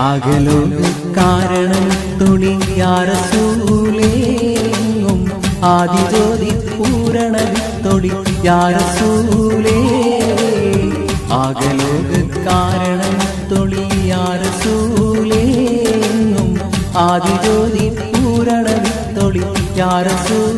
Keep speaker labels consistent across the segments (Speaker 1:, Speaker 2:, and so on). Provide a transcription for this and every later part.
Speaker 1: ആകലോക കാരണം തുണിയാരസൂലേങ്ങും ആദിജ്യോതി പൂരണ തൊടി യാറസൂലേ ആകലോ കാരണം തൊളിയാറസൂലേങ്ങും ആദിജ്യോതി പൂരണ വിത്തൊടി യാറസൂലേ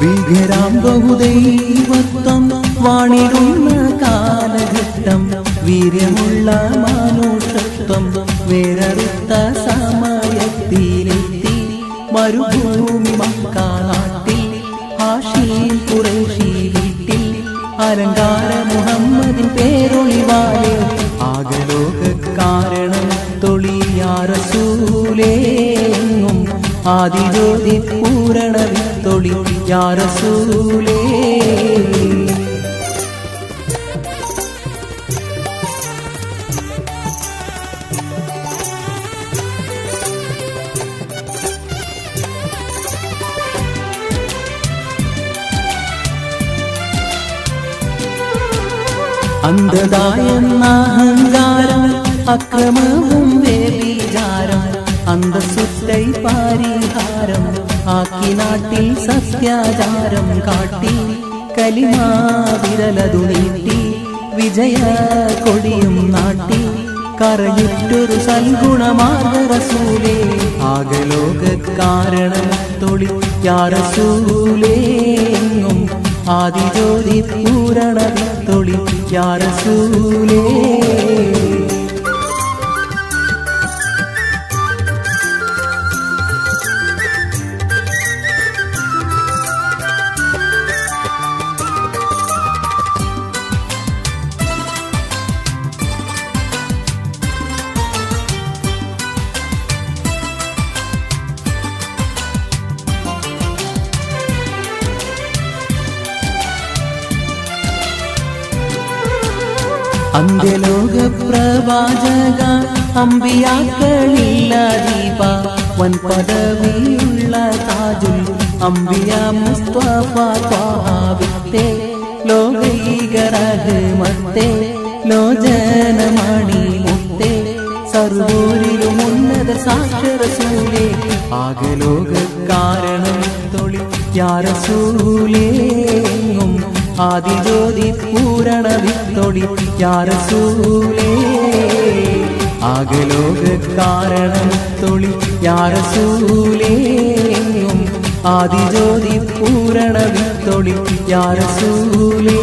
Speaker 1: ഭീകരാം ബഹുദൈവത്വം വാണിരുന്ന കാലഘട്ടം വീര്യമുള്ള മാനുഷത്വം വേറെടുത്ത സമയത്തിലെത്തി. മരുഭൂമി മക്കാട്ടിൽ ഭാഷയിൽ വീട്ടിൽ. അലങ്കാര മുഹമ്മദിൻ പേരൊളിവാലെ ആകലോക കാരണം തൊളിയാറസൂലേങ്ങും ആദിജ്യോതി പൂരണ വിത്തൊളി യാറസൂലേ അന്ധതായെന്ന അഹങ്കാരം അക്രമവും വേവിചാരം അന്തസ്സുറ്റൈ പാരിഹാരം ആക്കി നാട്ടിൽ സത്യാചാരം കാട്ടി കലിമാവിരലതു നീട്ടി വിജയ കൊടിയും നാട്ടി കറയിട്ടൊരു സൽഗുണമാർഗറസൂലേ ആകലോക കാരണം തൊളി യാറസൂലേങ്ങും ആദിജ്യോതി പൂരണ തൊളി അന്ത്യലോക പ്രവാചക അമ്പിയാക്കളില്ല ദീപ വൻ പദവിയുള്ള താജുൽ അമ്പിയ മുസ്തഫ ത്വാഹാവിത്തെ ലോകൈകരഹമത്തെ ലോചനമണി മുത്തെ സർവൂരിലും ഉന്നത സാക്ഷരസൂലേ ആകലോക കാരണം തൊളി യാരസൂലേങ്ങും ആദിജ്യോതി പൂരണ വിത്തൊടി യാരസൂലേ ആകലോക കാരണം തൊളി യാരസൂലേയും ആദിജ്യോതി പൂരണ വിത്തൊടി യാരസൂലേ